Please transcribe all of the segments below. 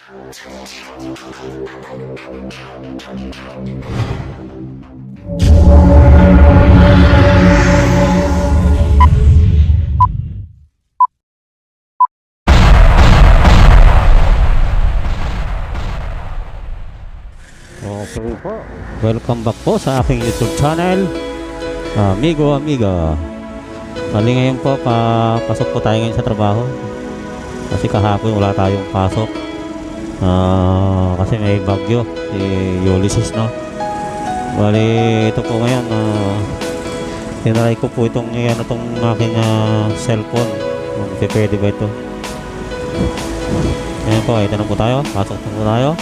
Okay po. Welcome back po sa aking YouTube channel. Amigo, amiga. Mali ngayon po, papasok po tayo ngayon sa trabaho. Kasi kahapon wala tayong pasok. Ah, kasi may bagyo. Si Ulysses, no? Bali, ito po ngayon. Uh, tinry ko po itong, ano, itong aking ah, cellphone. Kung pwede ba ito. Ayan po, ito na po tayo. Pasok po tayo.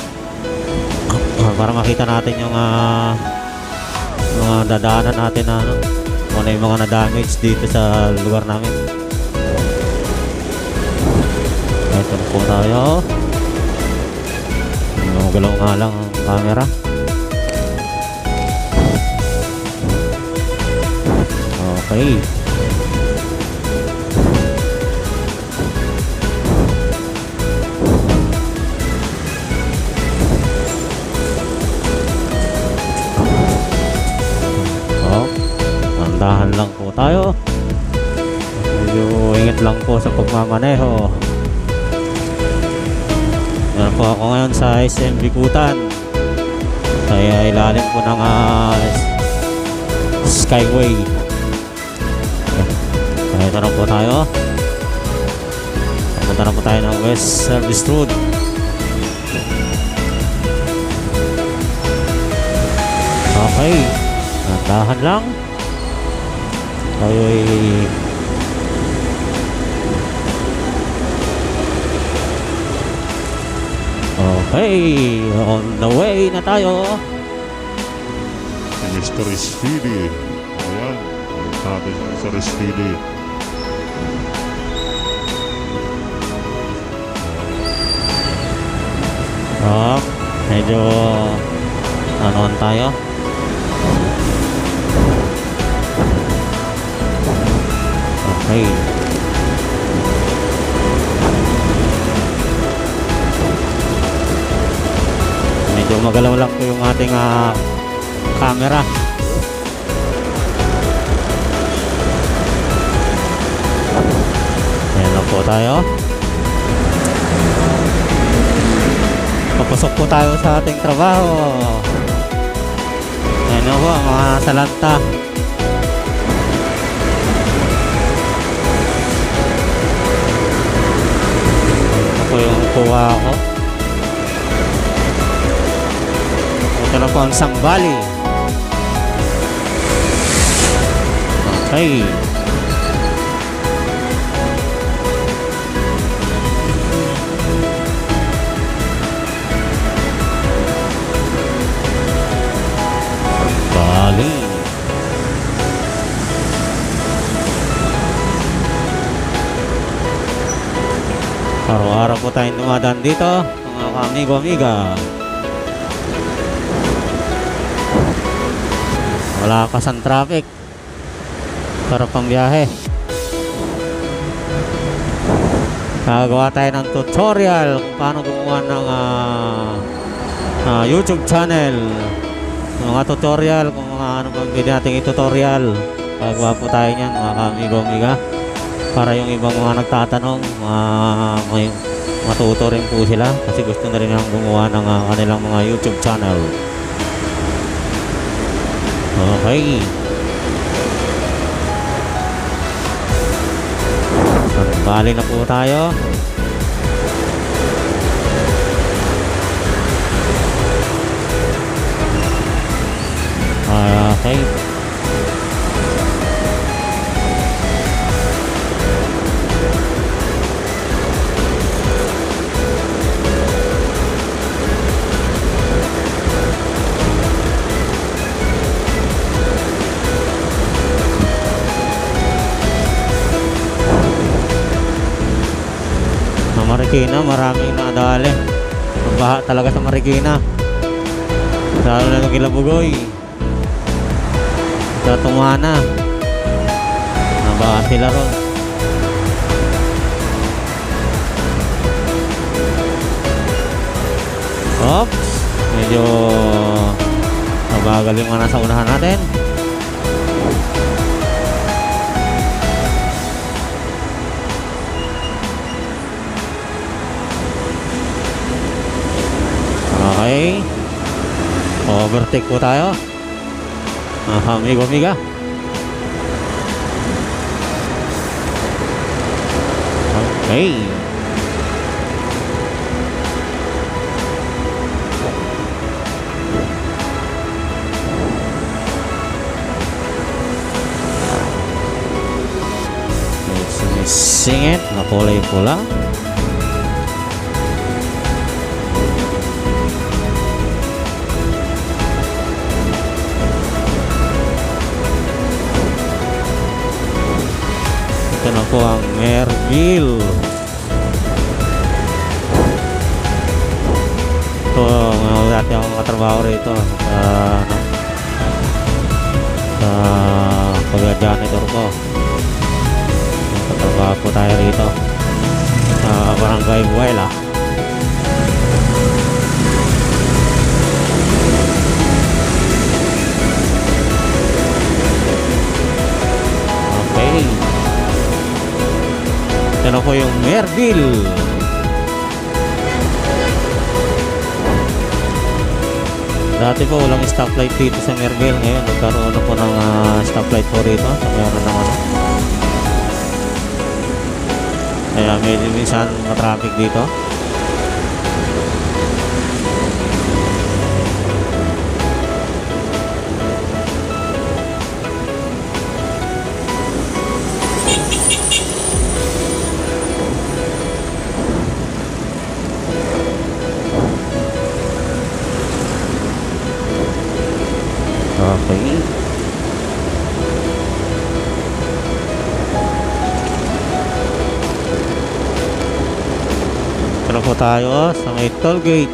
Ah, para makita natin yung ah, mga dadaanan natin na ano, kung ano yung mga na-damage dito sa lugar namin. Ito po tayo. Gumagalaw nga lang ang camera. Okay. Oh, mandahan lang po tayo. Medyo ingat lang po sa pagmamaneho. Ngayon sa SM Bikutan. Kaya ilalim po ng ah, Skyway. Kaya ito po tayo. Papunta na po tayo ng West Service Road. Okay. Nandahan lang. Tayo ay Okay, on the way na tayo. Si Mr. Speedy. Ayan. Ayan natin si Mr. Speedy. Oh, medyo anoan tayo. Okay. Medyo magalaw lang po yung ating ah, camera. Ayan lang po tayo. Papasok po tayo sa ating trabaho. Ayan po, mga salanta. Po yung kuha ko. Ito na po ang Sambali. Okay. Bali. Araw-araw po tayong dumadaan dito, mga kamigo-amiga. Wala kasang traffic. Para pang biyahe. Gagawa tayo ng tutorial kung paano gumawa ng ah, ah, YouTube channel. Mga tutorial kung mga ano bang pwede nating i-tutorial. Gagawa po tayo niyan mga kamigo-miga para yung ibang mga nagtatanong mga, may matuto rin po sila. Kasi gusto na rin nilang gumawa ng ah, kanilang mga YouTube channel okay bali na po tayo okay. Marikina, maraming nadali. Baha talaga sa Marikina. Lalo na ng Kilabugoy. Sa Tumana. Nabaha sila ron. Oops. Medyo mabagal yung mga nasa unahan natin. Okay. Overtake po tayo. Aha, amigo, amiga. Okay. May sumisingit na kulay pula. Ito na po ang Merville. Ito, uh, dati akong katrabaho rito sa, ano, sa pag-janitor ko. Katrabaho po tayo rito sa Barangay Buwela. Okay. Na po yung Merville. Dati po walang stoplight dito sa Merville. Ngayon nagkaroon na po ng ah, stoplight po rito. So meron ng ano. Kaya medyo minsan matraffic dito. Tayo sa may toll gate.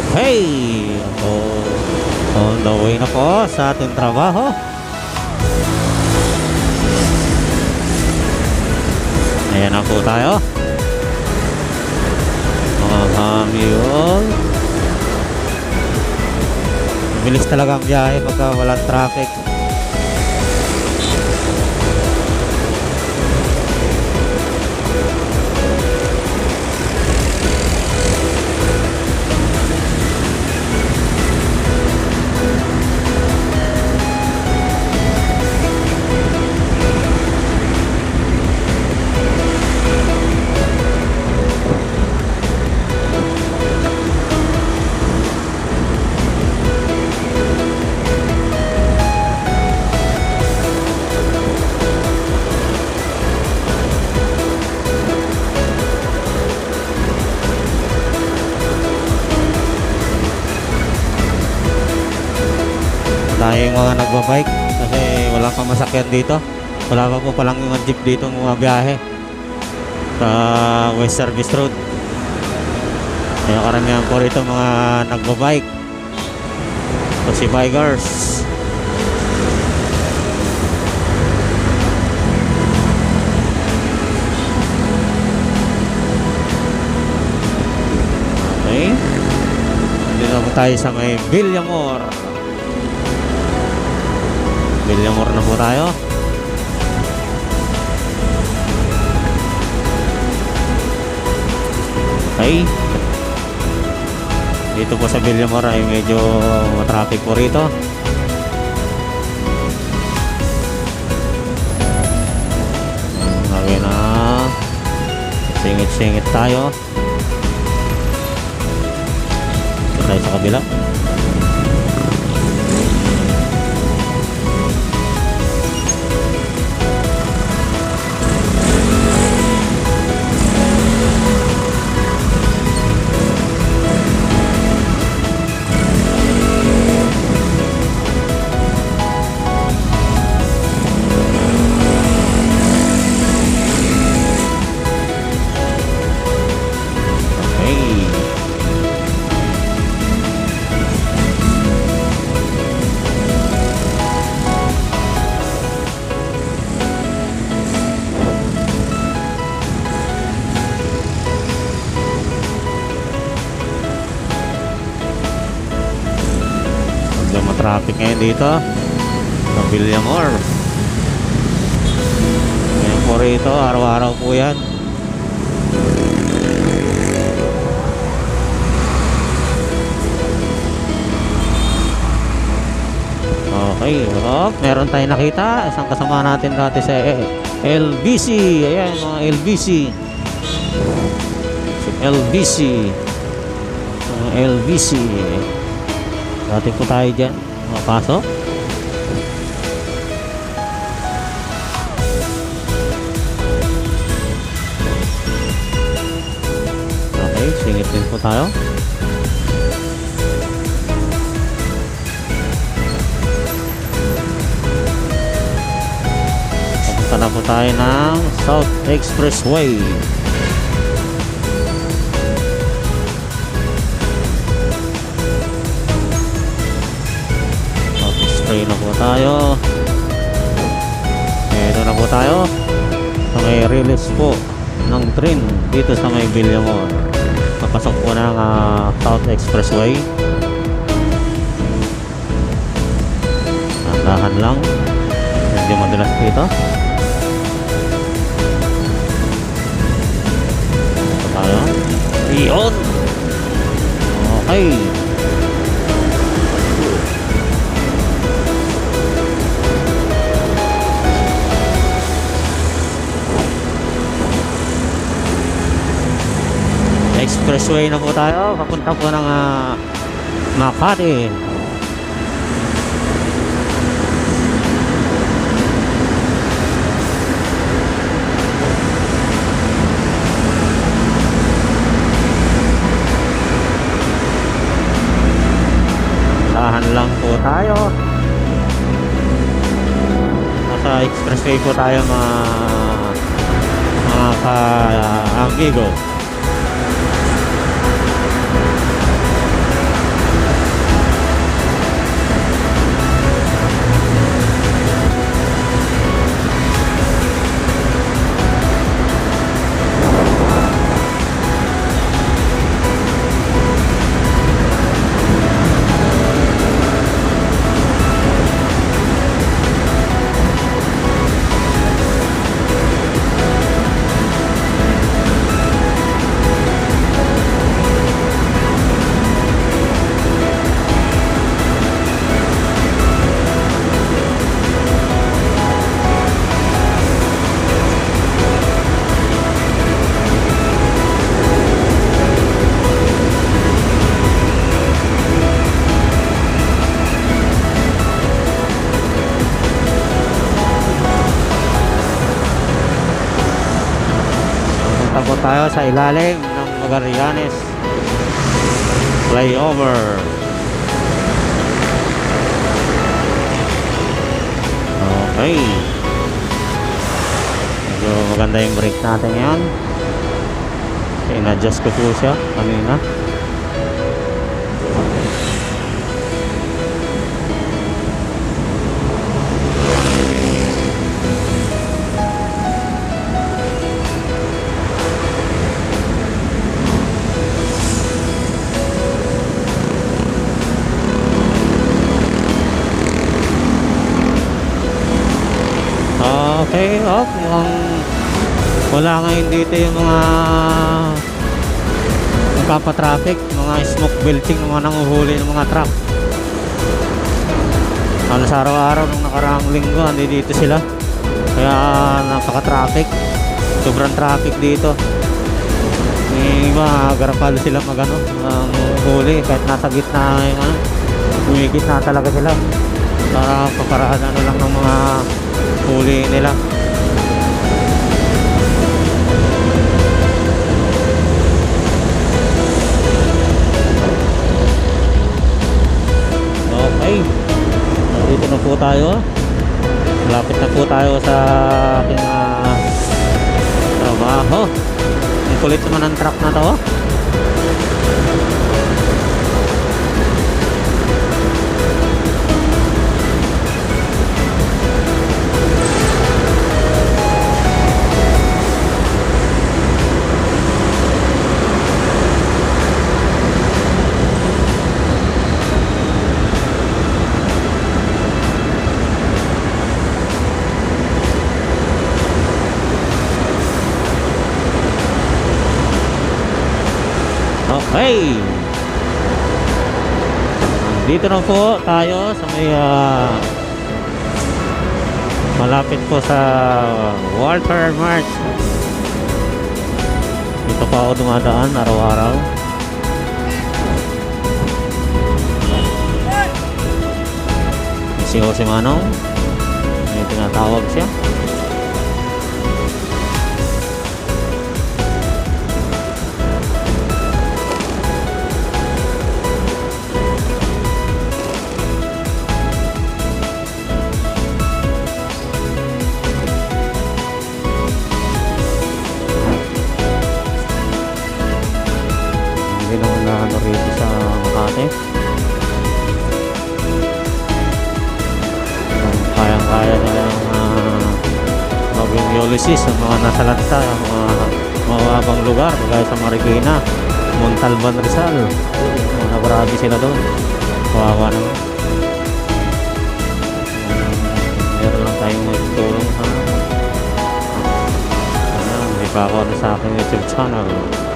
Okay. So, on the way na po sa ating trabaho. Ayan na po tayo. Mga kamyon. Bilis talaga ang biyahe pagka walang traffic. Nagbabike kasi wala pang masakyan dito. Wala pa po palang mga jeep dito mga biyahe sa West Service Road. Kaya karamihan po rito mga nagbabike. O si bikers. Okay. Dito na tayo sa may Villamor Villamor na po tayo. Okay. Dito po sa Villamor ay medyo traffic po rito. Lagi na singit-singit tayo. Dito tayo sa kabila. Ngayon dito sa Villamor. Ngayon po rito, araw-araw po yan. Okay, oh, meron tayong nakita. Isang kasama natin dati sa LBC. Ayan, mga LBC. Si LBC. Mga LBC. Dati po tayo dyan. Mapasok. Okay, singit din po tayo. Papunta na po tayo ng South Expressway. Tayo. Sa may release po ng train dito sa may Villamor. Papasok po ng ah, South Expressway. Tandahan lang. Medyo madulas po ito. Ito tayo. Iyon! Okay. Expressway na po tayo. Papunta po ng ah, Makati. Dahan lang po tayo. Nasa expressway po tayo mga mga ka-amigo. Punta sa ilalim ng Magallanes flyover. Okay. Medyo maganda yung brake natin. Kasi in-adjust ko po siya kanina. Okay, oh, mukhang wala ngayon dito yung mga nagpapatraffic, mga smoke belching, mga nanguhuli ng mga truck. Halos araw-araw nung nakaraang linggo, hindi dito sila. Kaya napaka-traffic. Sobrang traffic dito. Yung iba, garapalo sila mag ano, ang huli kahit nasa gitna ano, umigit na talaga sila. Para paparaan ano lang ng mga huli nila. Po tayo. Malapit na po tayo sa ating ah, trabaho. Ang kulit naman ng truck na to. Okay. Dito na po tayo sa may ah, malapit po sa Walter Mart. Dito pa ako dumadaan araw-araw. Si Jose Manong. May tinatawag siya. Ano rito sa Makati. Yung Kayang-kaya nilang uh, maging ulysses sa mga nasa lanta, ang mga mababang lugar, kagaya sa Marikina, Montalban, Rizal. Mga grabe sila doon. Kawawa naman. Meron lang tayong magtulong sa ano, may pa na sa aking YouTube channel.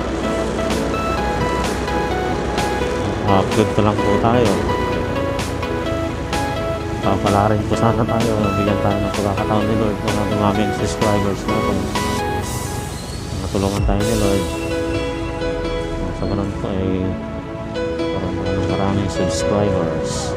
Upload pa lang po tayo. Papala rin po sana tayo. Bigyan tayo ng pagkakataon ni Lord kung ano dumami ang subscribers natin matulungan tayo ni Lord. Sa ganun po ay parang ng maraming subscribers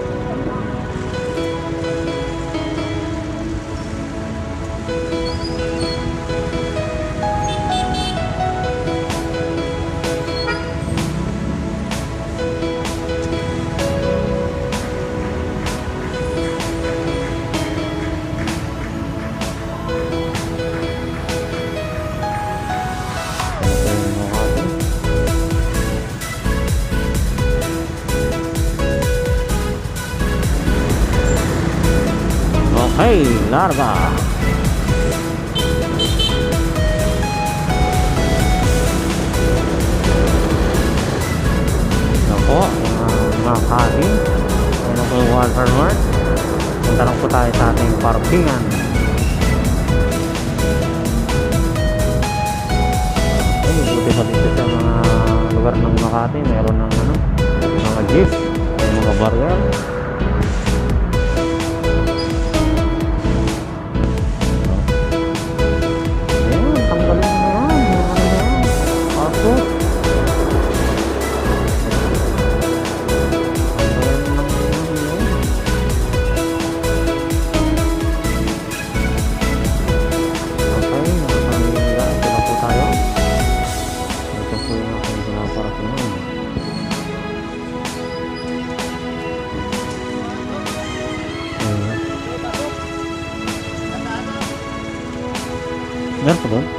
Larva. Ito po, uh, mga kain. Ano po yung Walter Mart? Punta lang po tayo sa ating parkingan. Ay, buti pa dito sa mga lugar ng Makati, meron ng ano, mga jeep, mga barrier. Meron pa